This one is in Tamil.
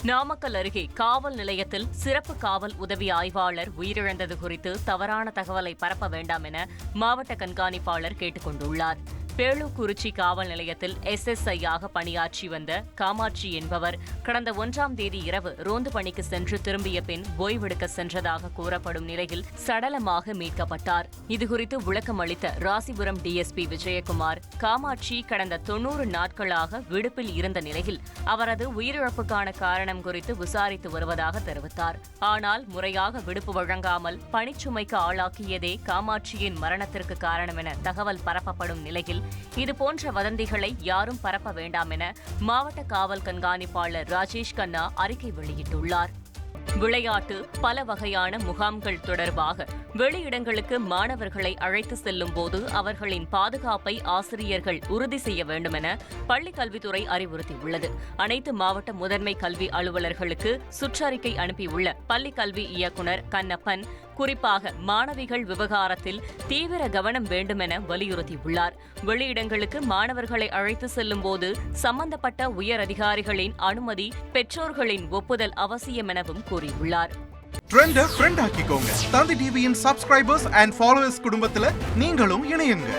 நாமக்கல் அருகே காவல் நிலையத்தில் சிறப்பு காவல் உதவி ஆய்வாளர் உயிரிழந்தது குறித்து தவறான தகவலை பரப்ப வேண்டாம் என மாவட்ட கண்காணிப்பாளர் கேட்டுக் கொண்டுள்ளார் பேளுக்குறிச்சி காவல் நிலையத்தில் எஸ்எஸ்ஐயாக பணியாற்றி வந்த காமாட்சி என்பவர் கடந்த ஒன்றாம் தேதி இரவு ரோந்து பணிக்கு சென்று திரும்பிய பின் ஓய்வெடுக்க சென்றதாக கூறப்படும் நிலையில் சடலமாக மீட்கப்பட்டார். இதுகுறித்து விளக்கம் அளித்த ராசிபுரம் டிஎஸ்பி விஜயகுமார் காமாட்சி கடந்த தொன்னூறு நாட்களாக விடுப்பில் இருந்த நிலையில் அவரது உயிரிழப்புக்கான காரணம் குறித்து விசாரித்து வருவதாக தெரிவித்தார். ஆனால் முறையாக விடுப்பு வழங்காமல் பணிச்சுமைக்கு ஆளாக்கியதே காமாட்சியின் மரணத்திற்கு காரணம் என தகவல் பரப்பப்படும் நிலையில் இதுபோன்ற வதந்திகளை யாரும் பரப்ப வேண்டாம் என மாவட்ட காவல் கண்காணிப்பாளர் ராஜேஷ் கண்ணா அறிக்கை வெளியிட்டுள்ளார். விளையாட்டு பல வகையான முகாம்கள் தொடர்பாக வெளியிடங்களுக்கு மாணவர்களை அழைத்து செல்லும் போது அவர்களின் பாதுகாப்பை ஆசிரியர்கள் உறுதி செய்ய வேண்டும் என பள்ளிக் கல்வித்துறை அறிவுறுத்தியுள்ளது. அனைத்து மாவட்ட முதன்மை கல்வி அலுவலர்களுக்கு சுற்றறிக்கை அனுப்பியுள்ள பள்ளிக் கல்வி இயக்குநர் கண்ணப்பன் குறிப்பாக மாணவிகள் விவகாரத்தில் தீவிர கவனம் வேண்டுமென வலியுறுத்தியுள்ளார். வெளியிடங்களுக்கு மாணவர்களை அழைத்து செல்லும் போது சம்பந்தப்பட்ட உயர் அதிகாரிகளின் அனுமதி பெற்றோர்களின் ஒப்புதல் அவசியம் எனவும் கூறியுள்ளார். ட்ரெண்ட ஃப்ரெண்ட் ஆக்கிக்கோங்க. தந்தி டிவியின் சப்ஸ்கிரைபர்ஸ் அண்ட் ஃபாலோவர்ஸ் குடும்பத்தில் நீங்களும் இணையுங்க.